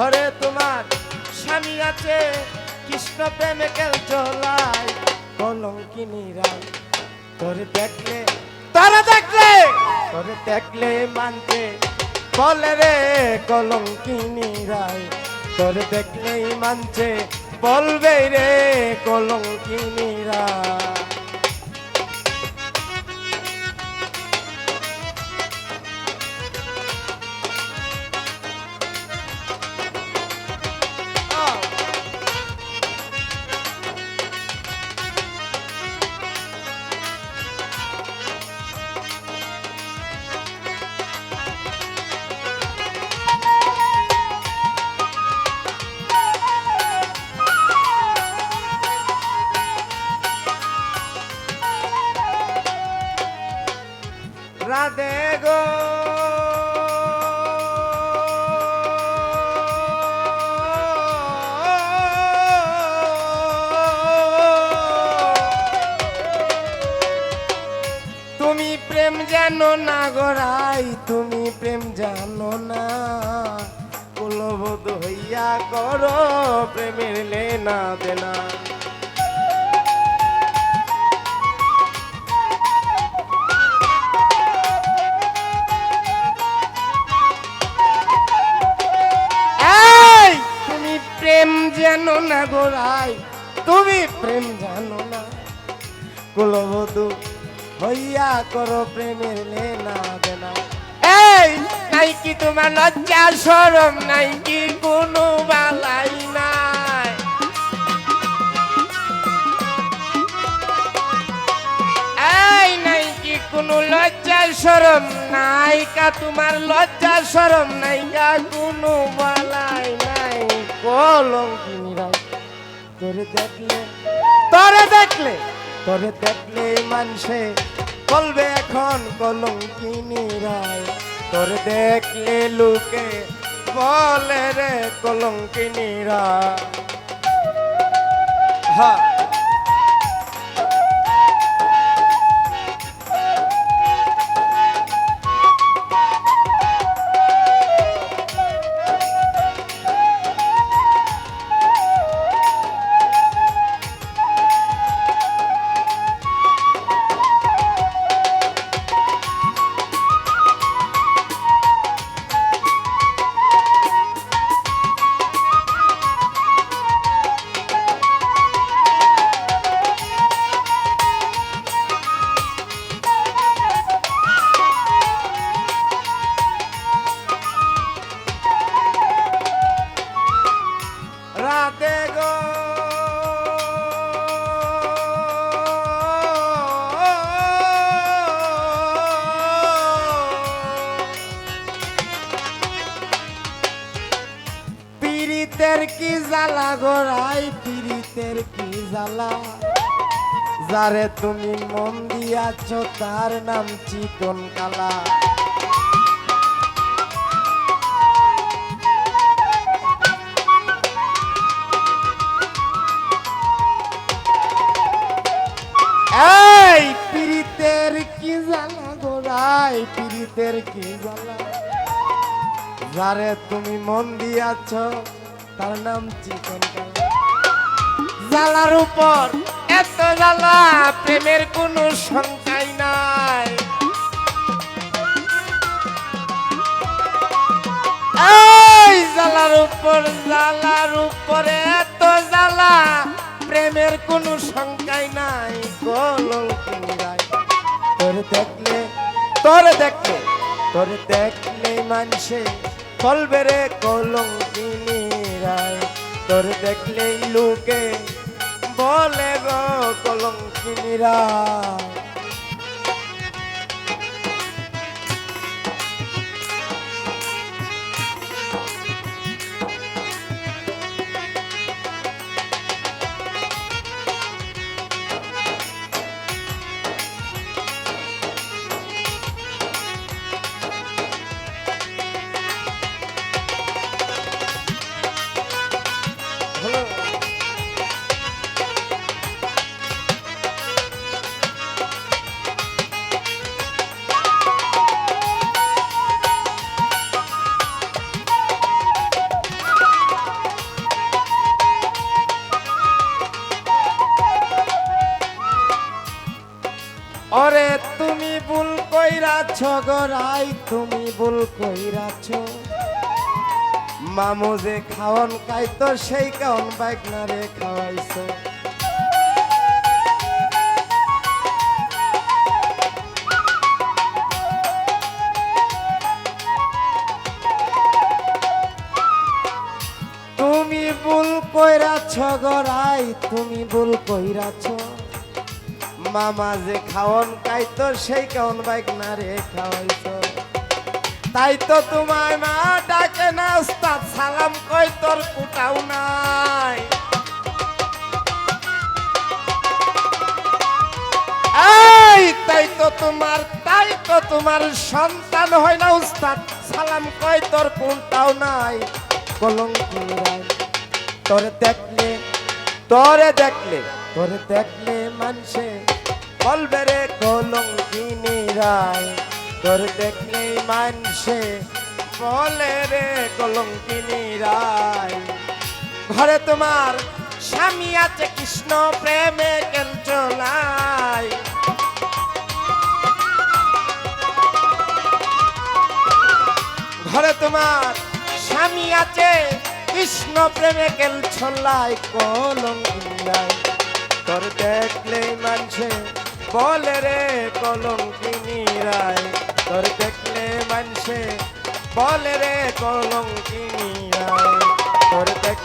ঘরে তোমার স্বামী আছে, কৃষ্ণ প্রেমে কেউ চলাই কলঙ্কিনীরা তোরে দেখলে, তারা দেখলে, তোরে দেখলে মানতে বলে রে কলঙ্কিনীরাই তোরে দেখলেই মানছে বলবে রে কলঙ্কিনীরা রাধে গো তুমি প্রেম জানো না গোরাই তুমি প্রেম জানো না। কুলবোধ হইয়া করো প্রেমের লেনা দেনা। প্রেম জানো না গোরাই তুমি প্রেম জানো না। কুলবধূ, হইয়া করো প্রেমের লেনা দেনা। এই, নাই কি তোমার লজ্জা সরম নাই কি কোনো বালাই নাই। এই, নাই কি কোনো লজ্জা সরম নাই কা তোমার লজ্জা সরম নাই কা কোনো নাই কলঙ্কিনী রাই তোরে দেখলে তোরে দেখলে তোরে দেখলে মানুষে বলবে এখন কলঙ্কিনী রায় তোরে দেখলে লোকে বলে রে কলঙ্কিনী রায় হ্যাঁ জ্বালা গোড়াই পীড়িতের কি জ্বালা? যারে তুমি মন দিয়াছ, তার নাম চিকন কালা। এই পীড়িতের কি জ্বালা গোড়াই, পীড়িতের কি জ্বালা? যারে তুমি মন দিয়াছ তার নাম চিকন জ্বালার উপর এত জ্বালা, প্রেমের কোনো সংখ্যাই নাই। এই জ্বালার উপর, জ্বালার উপরে এত জ্বালা, প্রেমের কোনো সংখ্যাই নাই। কলঙ্কিনী রায় তোর দেখলে তোর দেখলে তোর দেখলে মানুষে বলবে কলঙ্কিনী রায় তোর দেখলেই লোকে বলে গো কলঙ্কিনী গরাই তুমি ভুল কইরাছ। মামু যে খাওন খাইতো, সেই কাউন বাইক না রে খাওয়াইছো। তুমি ভুল কইরাছ গরাই তুমি ভুল কইরাছ। মামা যে খাওন খাইতো সেই কাউন বাইক না রে খাওয়াইছো। তাই তো তোমার মা ডাকে না, উস্তাদ সালাম কই তোর কুটাও নাই। এই, তাই তো তোমার, তাই তো তোমার সন্তান হয় না, উস্তাদ সালাম কই তোর কোনটাও নাই। কলঙ্কিরাই তোরে দেখলে তোরে দেখলে তোরে দেখলে মানসে বলবে রে কলঙ্কিনী রায়, তোর দেখলে মানসে বলে রে কলঙ্কিনী রায়। ঘরে তোমার স্বামী আছে, কৃষ্ণ প্রেমে কেন চলাই ঘরে তোমার স্বামী আছে, কৃষ্ণ প্রেমে কেল ছলাই কলঙ্কিনাই তোর দেখলে মানছে বলে রে কলঙ্কিনী রায় তোর দেখলে মানছে বলে রে কলঙ্কিনী রায় তোর দেখলে